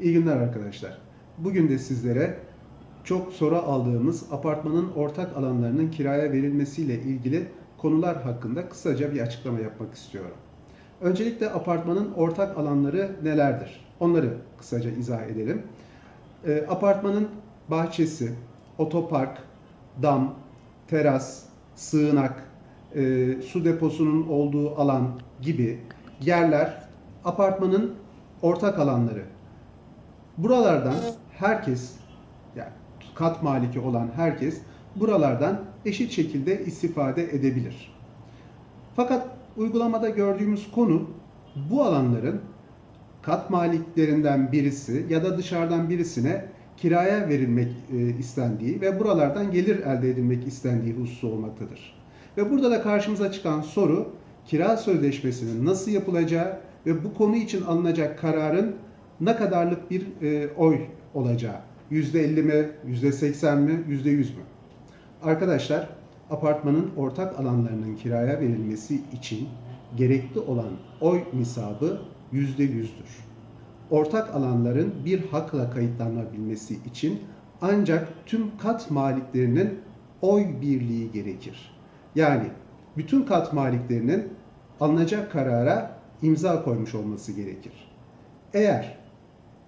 İyi günler arkadaşlar. Bugün de sizlere çok soru aldığımız apartmanın ortak alanlarının kiraya verilmesiyle ilgili konular hakkında kısaca bir açıklama yapmak istiyorum. Öncelikle apartmanın ortak alanları nelerdir? Onları kısaca izah edelim. E, apartmanın bahçesi, otopark, dam, teras, sığınak, e, su deposunun olduğu alan gibi yerler apartmanın ortak alanları. Buralardan herkes, yani kat maliki olan herkes buralardan eşit şekilde istifade edebilir. Fakat uygulamada gördüğümüz konu bu alanların kat maliklerinden birisi ya da dışarıdan birisine kiraya verilmek e, istendiği ve buralardan gelir elde edilmek istendiği hususu olmaktadır. Ve burada da karşımıza çıkan soru kira sözleşmesinin nasıl yapılacağı ve bu konu için alınacak kararın ne kadarlık bir e, oy olacağı. %50 mi, %80 mi, %100 mü? Arkadaşlar, apartmanın ortak alanlarının kiraya verilmesi için gerekli olan oy nisabı %100'dür. Ortak alanların bir hakla kayıtlanabilmesi için ancak tüm kat maliklerinin oy birliği gerekir. Yani bütün kat maliklerinin alınacak karara imza koymuş olması gerekir. Eğer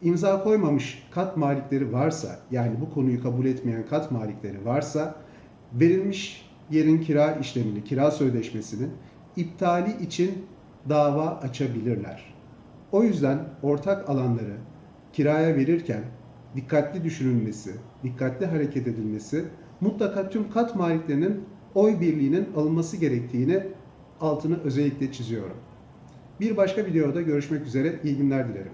imza koymamış kat malikleri varsa, yani bu konuyu kabul etmeyen kat malikleri varsa, verilmiş yerin kira işlemini, kira sözleşmesinin iptali için dava açabilirler. O yüzden ortak alanları kiraya verirken dikkatli düşünülmesi, dikkatli hareket edilmesi, mutlaka tüm kat maliklerinin oy birliğinin alınması gerektiğini altını özellikle çiziyorum. Bir başka videoda görüşmek üzere. İyi günler dilerim.